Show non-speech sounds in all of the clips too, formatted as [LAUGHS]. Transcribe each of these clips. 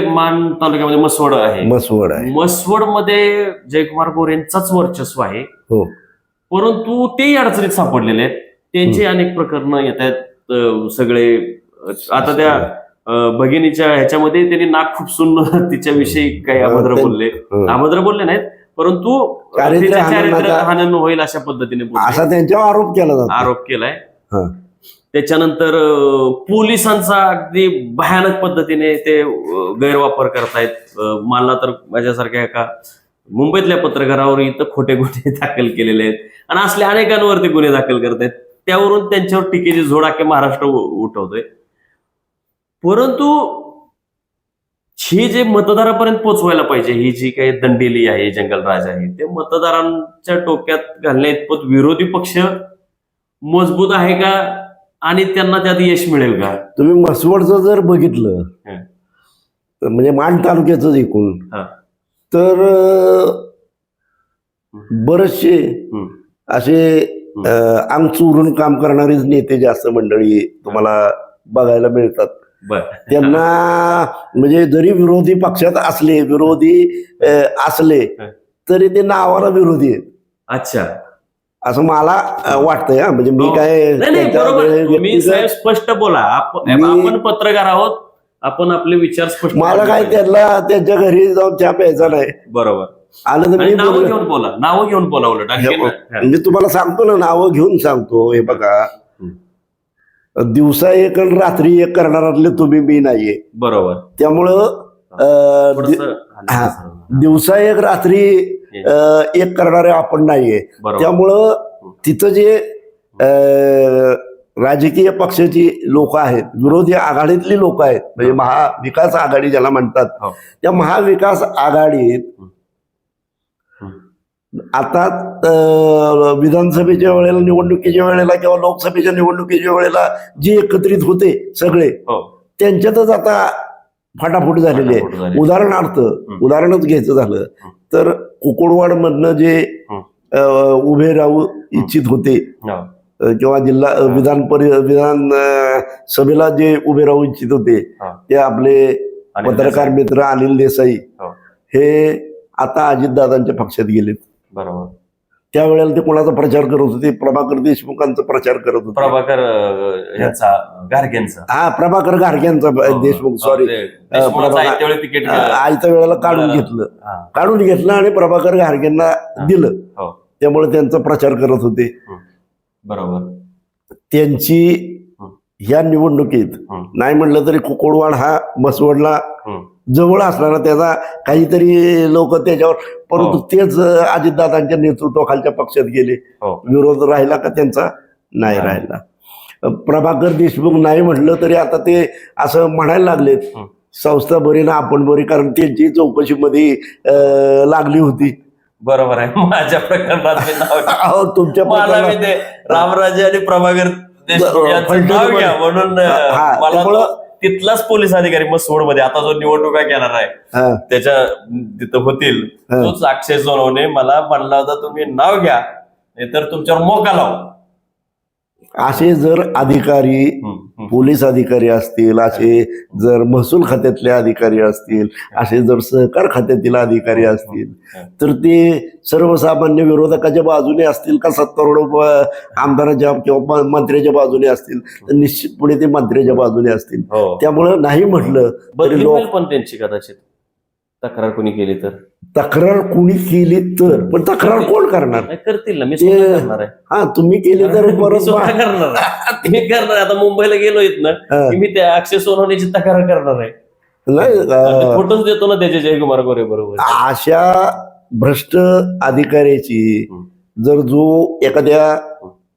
मान तालुक्यामध्ये मसवड आहे. मसवड आहे. मसवडमध्ये जयकुमार गोरे यांचाच वर्चस्व आहे. हो. परंतु तेही अडचणीत सापडलेले आहेत. त्यांची अनेक प्रकरणं येत आहेत सगळे आता त्या अं, भगिनीच्या ह्याच्यामध्ये त्यांनी नाक खुपसून [LAUGHS] तिच्याविषयी काही हा, अभद्र ते- बोलले. हं. अभद्र बोलले नाहीत परंतु चारित्र्य तिच्या चारित्र्य हननाचा- हनन होईल अशा पद्धतीने बोलले. असा त्यांच्यावर आरोप केला जातो. आरोप केलाय. हं. त्याच्यानंतर पोलिसांचा अगदी भयानक पद्धतीने ते गैरवापर करतायत. मला तर माझ्यासारख्या एका मुंबईतल्या पत्रकारावर इथं खोटे गुन्हे [LAUGHS] दाखल केलेले आहेत. आणि असल्या अनेकांवरती गुन्हे दाखल करतायत. त्यावरून त्यांच्यावर टीकेची झोडाके महाराष्ट्र उठवतोय. परंतु ही जे मतदारापर्यंत पोहोचवायला पाहिजे ही जी काही दंडेली आहे जंगलराज आहे ते मतदारांच्या टोक्यात घालण्या इतपत विरोधी पक्ष मजबूत आहे का? आणि त्यांना त्यात यश मिळेल का तुम्ही मसवडचं जर बघितलं हं. तर म्हणजे मान तालुक्याचं एकूण हा. तर बरेचसे. असे अं, अंग चोरून काम करणारे नेते जास्त मंडळी तुम्हाला बघायला मिळतात बर त्यांना म्हणजे जरी विरोधी पक्षात असले विरोधी अं, असले हं. तरी ते नावाला विरोधी आहेत अच्छा असं मला वाटतंय. म्हणजे मी हो. काय नाही बरोबर. तुम्ही साहेब स्पष्ट बोला. आपण पत्रकार आहोत. आपण आपले विचार स्पष्ट मला काय. त्यांना त्यांच्या घरी जाऊन चहा प्यायचा नाही. बरोबर. आलं तर नावं. घेऊन बोला. नावं घेऊन बोला उलट. मी तुम्हाला सांगतो ना नावं घेऊन सांगतो. हे बघा. दिवसा एक आणि रात्री एक करणारातले तुम्ही मी नाहीये. बरोबर. त्यामुळं दिवसा एक रात्री एक करणारे आपण नाहीये. त्यामुळं तिथं जे राजकीय पक्षाची लोक आहेत विरोधी आघाडीतली लोक आहेत म्हणजे महाविकास आघाडी ज्याला म्हणतात हो. त्या महाविकास आघाडीत आता विधानसभेच्या वेळेला निवडणुकीच्या वेळेला किंवा लोकसभेच्या निवडणुकीच्या वेळेला जे एकत्रित होते सगळे हो. त्यांच्यातच आता फाटाफूट झालेली आहे. उदाहरणार्थ उदाहरणच घ्यायचं झालं तर कुकुडवाड मधनं जे उभे राहू इच्छित होते किंवा जिल्हा विधान परि विधान सभेला जे उभे राहू इच्छित होते. ते आपले पत्रकार मित्र अनिल देसाई हो. हे आता अजितदादांच्या पक्षात गेलेत. बरोबर. त्यावेळेला ते कोणाचा प्रचार करत होते? प्रभाकर देशमुखांचा प्रचार करत होते. प्रभाकर अं, ह्याचा गारगेंचा हा प्रभाकर घारग्यांचा हो, देशमुख हो, सॉरी देशमुखाचं प्रभाकर- आयत्या वेळेला काढून घेतलं. हा, काढून घेतलं आणि प्रभाकर घारगेंना दिलं. हो. त्यामुळे त्यांचा प्रचार करत होते. बरोबर. त्यांची हं. ह्या निवडणुकीत हं. नाही म्हणलं तरी कुकोडवाड हा मसवडला हं. जवळ असणारा त्याचा काहीतरी लोक त्याच्यावर परंतु हो. तेच अजितदादांच्या नेतृत्वाखालच्या पक्षात गेले. हो. विरोध राहिला का त्यांचा? नाही. राहिला. प्रभाकर देशमुख नाही म्हटलं तरी आता ते असं म्हणायला लागलेत हं. संस्था बरी ना आपण बरी कारण त्यांची चौकशीमध्ये लागली होती. बरोबर आहे. माझ्या प्रकरणात [LAUGHS] तुमच्या रामराजे आणि प्रभाकर म्हणून तिथलाच पोलीस अधिकारी मसवडमध्ये आता जो निवडणुका घेणार आहे. त्याच्या तिथं होतील. तोच अक्षय सोनवणे मला म्हणला होता तुम्ही नाव घ्या नाहीतर तुमच्यावर मोका लावू असे जर अधिकारी. पोलीस अधिकारी असतील असे जर महसूल खात्यातले अधिकारी असतील असे जर सहकार खात्यातील अधिकारी असतील तर ते सर्वसामान्य विरोधकाच्या बाजूने असतील का सत्तारूढ आमदाराच्या किंवा मंत्र्याच्या बाजूने असतील तर निश्चितपणे ते मंत्र्याच्या बाजूने असतील. हो. त्यामुळं नाही म्हटलं लोक पण त्यांची कदाचित. तक्रार कोणी केली तर तक्रार कोणी केली तर पण तक्रार कोण करणार नाही, करतील ना मी ते- स्वतः करणार आहे हा तुम्ही केली तर मी स्वतः करणार आहे. मी करणार आहे. आता मुंबईला गेलो ना हा. की मी त्या अक्षय सोनवणेची तक्रार करणार आहे नाही अ, फोटोच देतो ना त्याचे जयकुमार गोरे बरोबर अशा भ्रष्ट अधिकाऱ्याची हं. जर जो एखाद्या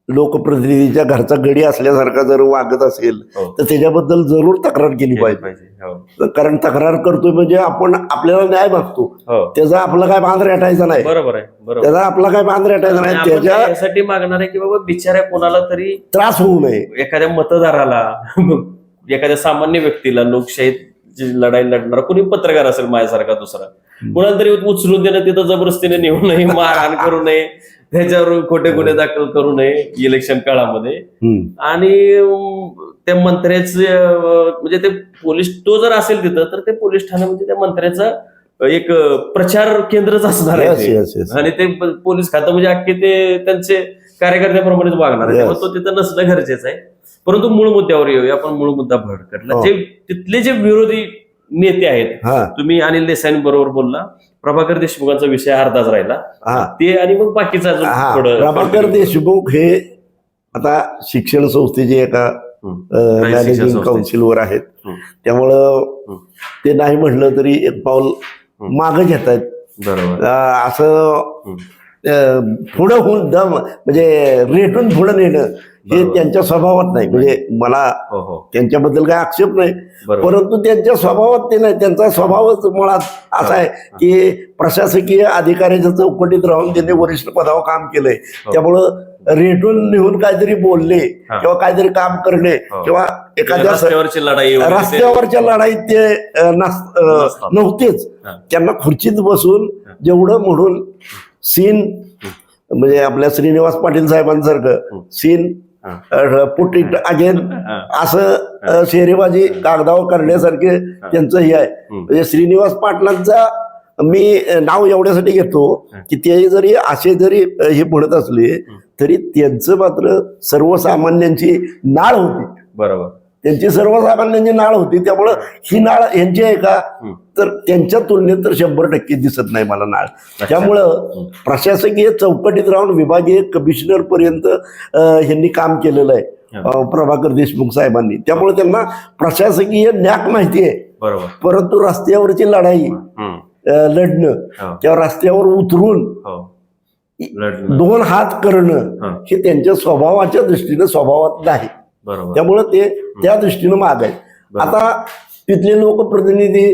लोकप्रतिनिधीच्या घरचा गडी असल्यासारखा जर वागत असेल हो. तर त्याच्याबद्दल जरूर तक्रार केली पाहिजे. पाहिजे हो. कारण तक्रार करतोय म्हणजे आपण आपल्याला न्याय मागतो. हो. त्याचा आपला काय बांध रेटायचा नाही. बरोबर आहे त्याचा आपला काय बांध रेटायचा नाही. आपण त्याच्या यासाठी मागणार आहे की बाबा बिचाऱ्या कोणाला तरी त्रास होऊ नये. एखाद्या मतदाराला [LAUGHS] एखाद्या सामान्य व्यक्तीला लोकशाही जी लढाई लढणार कोणी पत्रकार असेल माझ्यासारखा दुसरा कुणाला तरी उचलून देणं तिथं जबरदस्तीने नेऊ नये मारहाण करू नये. त्याच्यावर खोटे गुन्हे दाखल करू नये इलेक्शन काळामध्ये. आणि त्या मंत्र्याचे म्हणजे ते पोलीस तो जर असेल तिथं तर ते पोलीस ठाण्यामध्ये त्या मंत्र्याचं एक प्रचार केंद्रच असणार आहे. आणि ते पोलीस खातं म्हणजे अख्खे ते त्यांचे कार्यकर्त्याप्रमाणेच वागणार आहे. तो तिथं नसणं गरजेचं आहे. परंतु मूळ मुद्द्यावर येऊया आपण मूळ मुद्दा भडकटला. हो. जे तिथले जे विरोधी नेते आहेत तुम्ही अनिल देसाई बरोबर बोलला. प्रभाकर देशमुखांचा विषय अर्धाच राहिला हा ते आणि मग बाकीचा हा थोडं प्रभाकर देशमुख हे आता शिक्षण संस्थेचे एका. शिक्षण मॅनेजिंग संस्थेचे. काउन्सिलवर आहेत. त्यामुळं. ते नाही म्हटलं तरी एक पाऊल मागं घेत आहेत बरोबर असं. पुढं होऊन दम म्हणजे रेटून पुढं नेणं हे. त्यांच्या स्वभावात नाही म्हणजे मला हो हो त्यांच्याबद्दल काही आक्षेप नाही परंतु त्यांच्या स्वभावात ते नाही त्यांचा स्वभावच मुळात असा आहे की प्रशासकीय अधिकाऱ्याच्या चौकटीत राहून त्यांनी वरिष्ठ पदावर काम केलंय हो. त्यामुळं रेटून निघून काहीतरी बोलले. किंवा काहीतरी काम करणे. किंवा एखाद्या वगैरे ते- रस्त्यावरच्या लढाईत ते अ, नस- अ, नसतात. नव्हतेच हा. त्यांना खुर्चीत बसून जेवढं म्हणून सीन म्हणजे आपल्या श्रीनिवास पाटील साहेबांसारखं सीन. Put it again. असं शेरेबाजी कागदावर करण्यासारखे त्यांचं हे आहे. म्हणजे श्रीनिवास पाटलांचा मी नाव एवढ्यासाठी घेतो की ते जरी असे जरी हे म्हणत असले तरी त्यांचं मात्र सर्वसामान्यांची नाळ होती. बरोबर. त्यांची सर्वसामान्यांची नाळ होती त्यामुळं ही नाळ यांची आहे का. तर त्यांच्या तुलनेत तर शंभर टक्के दिसत नाही मला नाळ. त्यामुळं प्रशासकीय चौकटीत राहून विभागीय कमिशनर पर्यंत ह्यांनी काम केलेलं आहे प्रभाकर देशमुख साहेबांनी. त्यामुळे त्यांना प्रशासकीय न्याक माहिती आहे. परंतु रस्त्यावरची लढाई लढणं हो. किंवा रस्त्यावर उतरून हो. दोन हात करणं हा. त्यांच्या स्वभावाच्या दृष्टीनं स्वभावात नाही. त्यामुळं ते त्या दृष्टीनं माग आहे. आता तिथले लोकप्रतिनिधी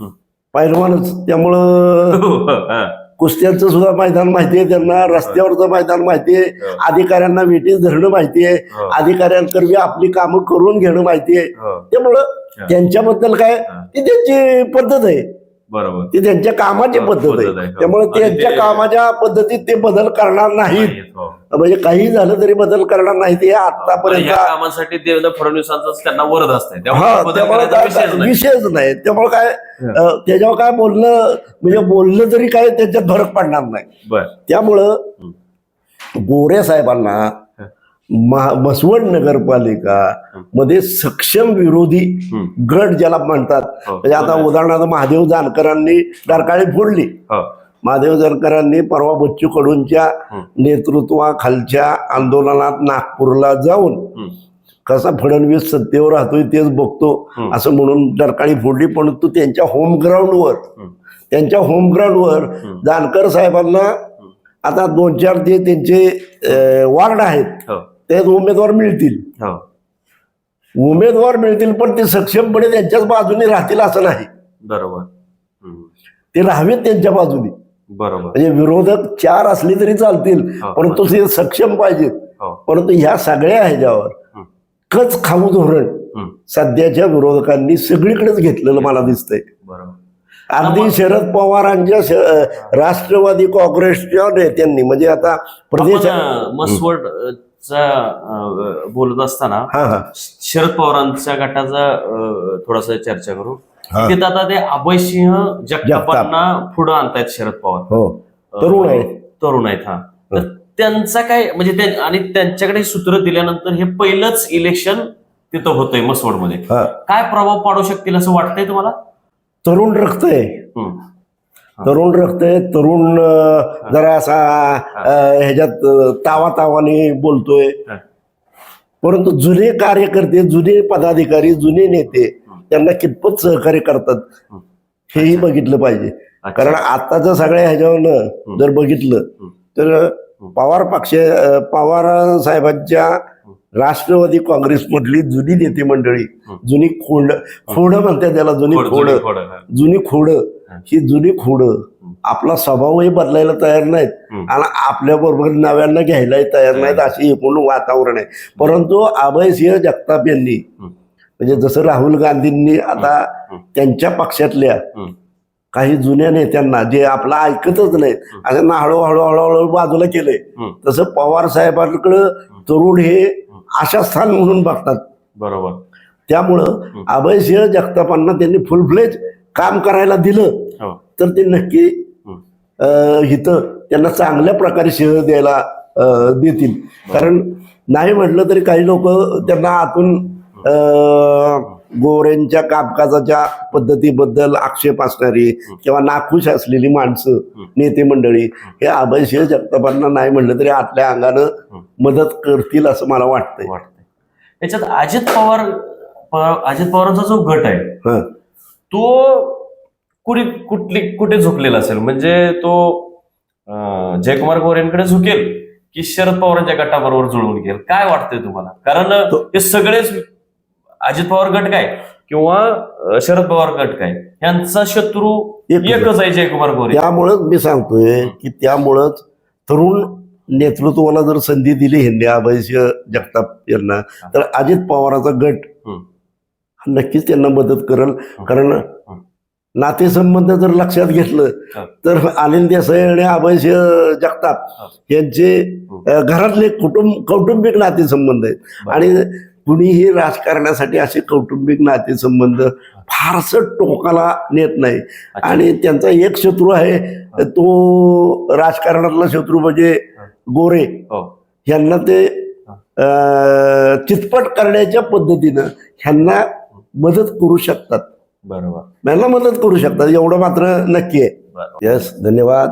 हं. पहिलवानच त्यामुळं हा. कुस्त्यांचं सुद्धा मैदान माहिती आहे त्यांना रस्त्यावरचं मैदान माहिती आहे हो. अधिकाऱ्यांना वेटीस धरणं माहिती आहे हो. अधिकाऱ्यांकरवी आपली कामं करून घेणं माहिती आहे हो त्यामुळं हा. त्यांच्याबद्दल काय हा. ती त्यांची पद्धत आहे बरोबर. ती त्यांच्या कामाची पद्धत आहे. त्यामुळे त्यांच्या कामाच्या पद्धतीत ते बदल करणार नाहीत. हो. म्हणजे काही झालं तरी बदल करणार नाहीत. हे आतापर्यंत कामासाठी देवेंद्र फडणवीसांचाच त्यांना वरद असते त्यामुळे काय विषयच नाही. नाही. त्यामुळे काय त्याच्यावर काय बोलणं म्हणजे बोललं तरी काय त्याच्यात फरक पडणार नाही. त्यामुळं गोरे साहेबांना महा- मसवड नगरपालिका मध्ये सक्षम विरोधी. गट ज्याला म्हणतात हो. म्हणजे आता उदाहरणार्थ महादेव जानकरांनी डरकाळी फोडली हो महादेव जानकरांनी परवा बच्चू कडूंच्या नेतृत्वाखालच्या आंदोलनात नागपूरला जाऊन. कसा फडणवीस सत्तेवर राहतोय तेच बघतो. असं म्हणून डरकाळी फोडली परंतु त्यांच्या होम ग्राउंडवर हम्म. त्यांच्या होम ग्राउंडवर जानकर साहेबांना आता दोन चार जे त्यांचे वार्ड आहेत हो ते उमेदवार मिळतील. हो. उमेदवार मिळतील पण ते सक्षमपणे त्यांच्याच बाजूने राहतील असं नाही. बरोबर. ते राहावेत त्यांच्या बाजूने. बरोबर. म्हणजे विरोधक चार असले तरी चालतील. परंतु ते सक्षम पाहिजेत. हो. परंतु ह्या सगळ्या ह्याच्यावर. कच खाऊ धोरण. सध्याच्या विरोधकांनी सगळीकडेच घेतलेलं मला दिसतंय. बरोबर. अगदी शरद पवारांच्या राष्ट्रवादी काँग्रेसच्या नेत्यांनी म्हणजे आता प्रदेश चा बोलत असताना हा हा. शरद पवारांच्या गटाचा थोडासा चर्चा करू. हा. तिथं आता ते अभयसिंह जगतापांना पुढं आणतायत शरद पवार. हो. तरुण आहे तरुण आहेत हा. तर त्यांचा काय म्हणजे त्या- आणि त्यांच्याकडे सूत्र दिल्यानंतर हे पहिलंच इलेक्शन तिथं होतंय मसवडमध्ये. हा. काय प्रभाव पाडू शकतील असं वाटतंय तुम्हाला? तरुण रक्त आहे. हम्म. तरुण रक्त आहे तरुण जरा असा ह्याच्यात तावा तावाने बोलतोय. परंतु जुने कार्यकर्ते जुने पदाधिकारी जुने नेते त्यांना कितपत सहकार्य करतात हेही बघितलं पाहिजे. कारण आताच्या सगळ्या ह्याच्यावरनं जर बघितलं तर पवार पक्ष पवार साहेबांच्या राष्ट्रवादी काँग्रेसमधली जुनी नेते मंडळी जुनी खोड खोड म्हणतात त्याला जुनी खोड जुनी खोड, हा. जुनी खोड आपला स्वभावही बदलायला तयार नाहीत. आणि आपल्या बरोबर नव्यांना घ्यायलाही तयार नाहीत अशी एकूण वातावरण आहे. परंतु अभयसिंह जगताप यांनी. म्हणजे जसं राहुल गांधींनी आता त्यांच्या पक्षातल्या. काही जुन्या नेत्यांना जे आपलं ऐकतच नाहीत असं ना हळूहळू हळूहळू बाजूला केलंय. तसं पवार साहेबांकडं तरुण हे आशास्थान म्हणून बघतात. बरोबर. त्यामुळं अभयसिंह जगतापांना त्यांनी फुल फ्लेज काम करायला दिलं. तर ते नक्की इथं त्यांना चांगल्या प्रकारे शेअर द्यायला देतील. कारण नाही म्हटलं तरी काही लोक त्यांना आतून गोऱ्यांच्या कामकाजाच्या पद्धतीबद्दल आक्षेप असणारी किंवा नाखुश असलेली माणसं नेते मंडळी हे. अभयसिंह जगतापांना नाही म्हटलं तरी आतल्या अंगानं मदत करतील असं मला वाटतंय. वाटतंय. याच्यात अजित पवार अजित पवारांचा जो गट आहे हं. तो कुठे कुठली कुठे झुकलेला असेल? म्हणजे तो जयकुमार गोरेंकडे झुकेल की शरद पवारांच्या गटाबरोबर जुळवून घेईल? काय वाटतंय तुम्हाला? कारण तो- ते सगळेच अजित पवार गट काय? किंवा शरद पवार गट काय? यांचा शत्रू एकच आहे. जयकुमार गोरे. त्यामुळंच मी सांगतोय की त्यामुळंच तरुण नेतृत्वाला जर संधी दिली हिंदी अभयसिंह जगताप यांना तर अजित पवाराचा गट. नक्कीच त्यांना मदत करेल. कारण नातेसंबंध जर लक्षात घेतलं. तर अनिल देसाई आणि अभयसिंह जगताप. यांचे घरातले कुटुंब कौटुंबिक नातेसंबंध आहेत. आणि कुणीही राजकारणासाठी असे कौटुंबिक नातेसंबंध फारसं टोकाला नेत नाही. आणि त्यांचा एक शत्रू आहे तो राजकारणातला शत्रू म्हणजे गोरे. हो. ह्यांना ते चितपट करण्याच्या पद्धतीनं ह्यांना मदत करू शकतात. बरोबर. यांना मदत करू शकतात एवढं मात्र नक्की आहे. यस धन्यवाद.